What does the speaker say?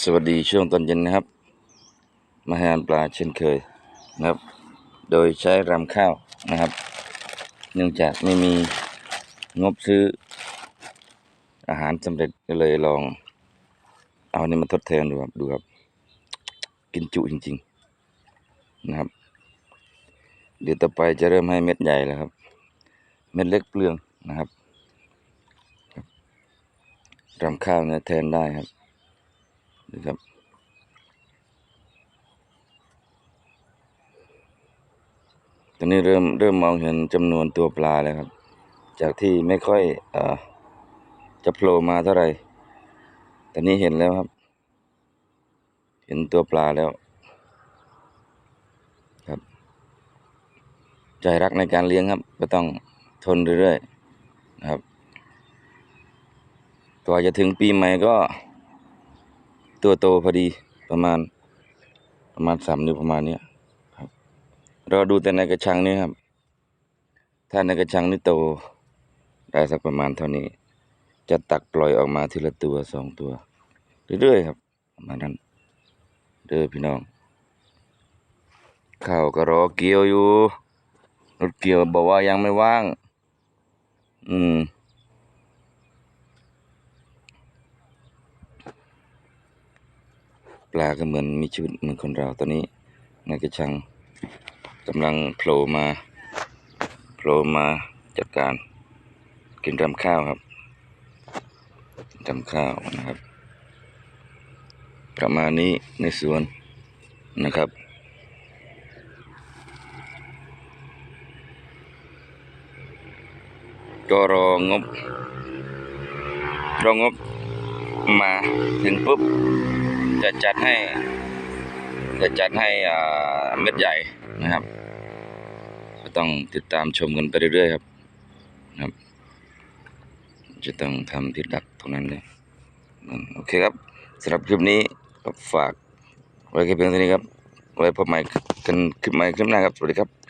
สวัสดีช่วงตอนเย็นนะครับ มาหาหารปลาเช่นเคยนะครับ โดยใช้รำข้าวนะครับ เนื่องจากไม่มีงบซื้ออาหารสำเร็จก็เลยลอง เอานนี้มาทดแทนดูครับดูครับ กินจุจริง ๆนะครับ เดี๋ยวต่อไปจะเริ่มให้เม็ดใหญ่แล้วครับ เม็ดเล็กเปลืองนะครับรำข้าวเนี่ยแทนได้ครับ ดูครับ ตอนนี้เริ่มเริ่มมองเห็นจำนวนตัวปลาแล้วครับ จากที่ไม่ค่อยอ่อจะโผล่มาเท่าไหร่ ตอนนี้เห็นแล้วครับ เห็นตัวปลาแล้ว ครับ ใจรักในการเลี้ยงครับ ก็ต้องทนเรื่อยๆนะครับกว่าจะถึงปีใหม่ก็ ตัวโตพอดีประมาณประมาณสามนิ้วประมาณเนี้ยครับเราดูแต่ในกระชังนี่ครับ ถ้าในกระชังนี่โตได้สักประมาณเท่านี้ จะตักปล่อยออกมาทีละตัวสองตัว เรื่อยๆครับประมาณนั้นเด้อพี่น้องข้าวก็รอเกี่ยวอยู่รถเกี่ยวบอกว่ายังไม่ว่าง อืม ปลาก็เหมือนมีชีวิตเหมือนคนเราตอนนี้ในกระชังกำลังโผล่มาโผล่มาจัดการกินรำข้าวครับรำข้าวนะครับ ประมาณนี้ในสวนนะครับก็รองบรองบมาถึงปุ๊บ จะจัดให้จะจัดให้อ่าเม็ดใหญ่นะครับก็ต้องติดตามชมกันไปเรื่อยๆครับนะครับ จะต้องทำที่ดักตรงนั้นเลยโอเคครับสำหรับคลิปนี้ก็ฝากไว้แค่เพียงเท่านี้ครับ ไว้พบใหม่กันคลิปใหม่คลิปหน้าครับ สวัสดีครับ